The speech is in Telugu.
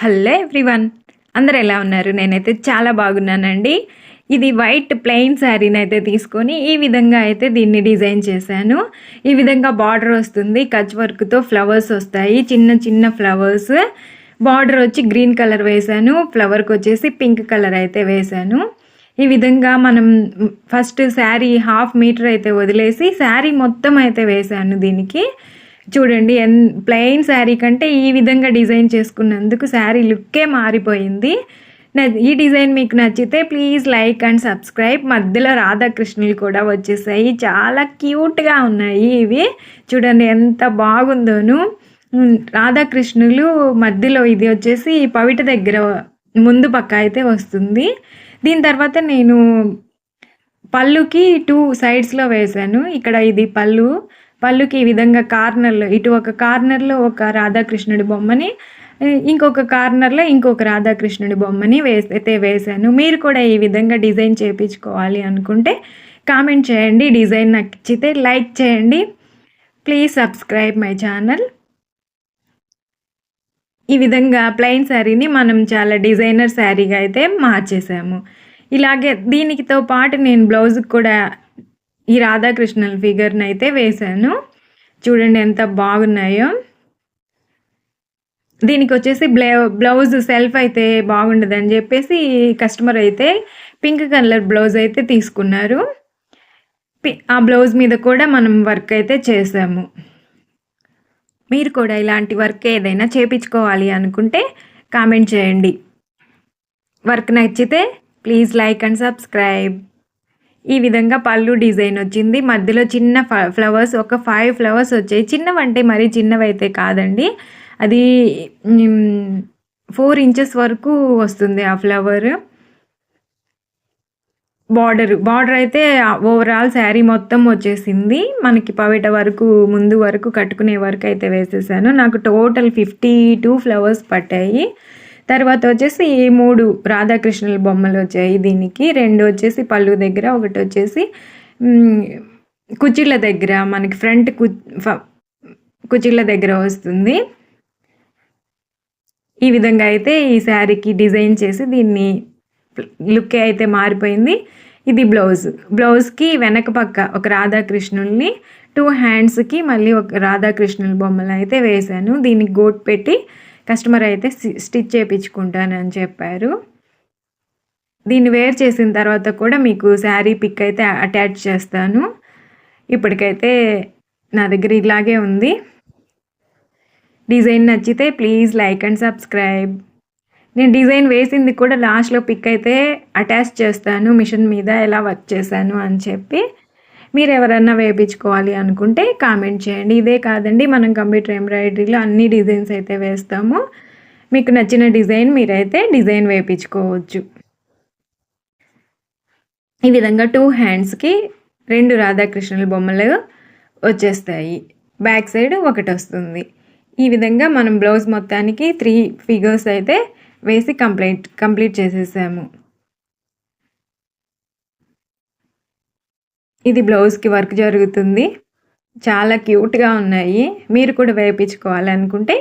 Hello everyone. అందరు ఎలా ఉన్నారు? నేనైతే చాలా బాగున్నానండి. ఇది వైట్ ప్లెయిన్ శారీని అయితే తీసుకొని ఈ విధంగా అయితే దీన్ని డిజైన్ చేశాను. ఈ విధంగా బార్డర్ వస్తుంది. కచ్ వర్క్తో ఫ్లవర్స్ వస్తాయి. చిన్న చిన్న ఫ్లవర్స్. బార్డర్ వచ్చి గ్రీన్ కలర్ వేశాను. ఫ్లవర్కి వచ్చేసి పింక్ కలర్ అయితే వేశాను. ఈ విధంగా మనం ఫస్ట్ శారీ హాఫ్ మీటర్ అయితే వదిలేసి శారీ మొత్తం అయితే వేశాను దీనికి. చూడండి ఎన్ ప్లెయిన్ శారీ కంటే ఈ విధంగా డిజైన్ చేసుకున్నందుకు శారీ లుక్కే మారిపోయింది. ఈ డిజైన్ మీకు నచ్చితే ప్లీజ్ లైక్ అండ్ సబ్స్క్రైబ్. మధ్యలో రాధాకృష్ణులు కూడా వచ్చేసాయి. చాలా క్యూట్గా ఉన్నాయి ఇవి. చూడండి ఎంత బాగుందోను. రాధాకృష్ణులు మధ్యలో ఇది వచ్చేసి పవిట దగ్గర ముందు పక్క అయితే వస్తుంది. దీని తర్వాత నేను పళ్ళుకి టూ సైడ్స్లో వేశాను. ఇక్కడ ఇది పళ్ళు. పళ్ళుకి ఈ విధంగా కార్నర్లో ఇటు ఒక కార్నర్లో ఒక రాధాకృష్ణుడి బొమ్మని ఇంకొక కార్నర్లో ఇంకొక రాధాకృష్ణుడి బొమ్మని వేస్తే వేశాను. మీరు కూడా ఈ విధంగా డిజైన్ చేయించుకోవాలి అనుకుంటే కామెంట్ చేయండి. డిజైన్ నచ్చితే లైక్ చేయండి. Please subscribe my channel. ఈ విధంగా ప్లెయిన్ శారీని మనం చాలా డిజైనర్ శారీగా అయితే మార్చేసాము ఇలాగే దీనికితో పాటు నేను బ్లౌజ్కి కూడా ఈ రాధాకృష్ణుల ఫిగర్ని అయితే వేశాను. చూడండి ఎంత బాగున్నాయో. దీనికి వచ్చేసి బ్లౌ బ్లౌజ్ సెల్ఫ్ అయితే బాగుండదని చెప్పేసి కస్టమర్ అయితే పింక్ కలర్ బ్లౌజ్ అయితే తీసుకున్నారు. ఆ బ్లౌజ్ మీద కూడా మనం వర్క్ అయితే చేసాము. మీరు కూడా ఇలాంటి వర్క్ ఏదైనా చేపించుకోవాలి అనుకుంటే కామెంట్ చేయండి. వర్క్ నచ్చితే ప్లీజ్ లైక్ అండ్ సబ్స్క్రైబ్ ఈ విధంగా పళ్ళు డిజైన్ వచ్చింది. మధ్యలో చిన్న ఫ్లవర్స్ ఒక ఫైవ్ ఫ్లవర్స్ వచ్చాయి. చిన్నవంటే మరీ చిన్నవైతే కాదండి. అది ఫోర్ ఇంచెస్ వరకు వస్తుంది ఆ ఫ్లవర్. బార్డర్ బార్డర్ అయితే ఓవరాల్ శారీ మొత్తం వచ్చేసింది. మనకి పవిట వరకు ముందు వరకు కట్టుకునే వరకు అయితే వేసేసాను. నాకు టోటల్ ఫిఫ్టీ టూ ఫ్లవర్స్ పట్టాయి. తర్వాత వచ్చేసి ఈ మూడు రాధాకృష్ణుల బొమ్మలు వచ్చాయి దీనికి. రెండు వచ్చేసి పళ్ళు దగ్గర ఒకటి వచ్చేసి కుర్చీల దగ్గర మనకి ఫ్రంట్కు కుచిళ్ళ దగ్గర వస్తుంది. ఈ విధంగా అయితే ఈ శారీకి డిజైన్ చేసి దీన్ని లుక్ అయితే మారిపోయింది. ఇది బ్లౌజ్. బ్లౌజ్కి వెనక పక్క ఒక రాధాకృష్ణుల్ని టూ హ్యాండ్స్కి మళ్ళీ ఒక రాధాకృష్ణుల బొమ్మలు అయితే వేశాను. దీనికి గోట్ పెట్టి కస్టమర్ అయితే స్టిచ్ చేయించుకుంటానని చెప్పారు. దీన్ని వేర్ చేసిన తర్వాత కూడా మీకు శారీ పిక్ అయితే అటాచ్ చేస్తాను. ఇప్పటికైతే నా దగ్గర ఇలాగే ఉంది. డిజైన్ నచ్చితే ప్లీజ్ లైక్ అండ్ సబ్స్క్రైబ్. నేను డిజైన్ వేసింది కూడా లాస్ట్లో పిక్ అయితే అటాచ్ చేస్తాను మిషన్ మీద ఎలా వర్క్ చేశాను అని చెప్పి. మీరు ఎవరన్నా వేయించుకోవాలి అనుకుంటే కామెంట్ చేయండి. ఇదే కాదండి మనం కంప్యూటర్ ఎంబ్రాయిడరీలో అన్ని డిజైన్స్ అయితే వేస్తాము. మీకు నచ్చిన డిజైన్ మీరైతే డిజైన్ వేయించుకోవచ్చు ఈ విధంగా టూ హ్యాండ్స్కి రెండు రాధాకృష్ణుల బొమ్మలు వచ్చేస్తాయి. బ్యాక్ సైడ్ ఒకటి వస్తుంది. ఈ విధంగా మనం బ్లౌజ్ మొత్తానికి త్రీ ఫిగర్స్ అయితే వేసి కంప్లీట్ కంప్లీట్ చేసేసాము. ఇది బ్లౌజ్కి వర్క్ జరుగుతుంది. చాలా క్యూట్గా ఉన్నాయి. మీరు కూడా వేయించుకోవాలనుకుంటే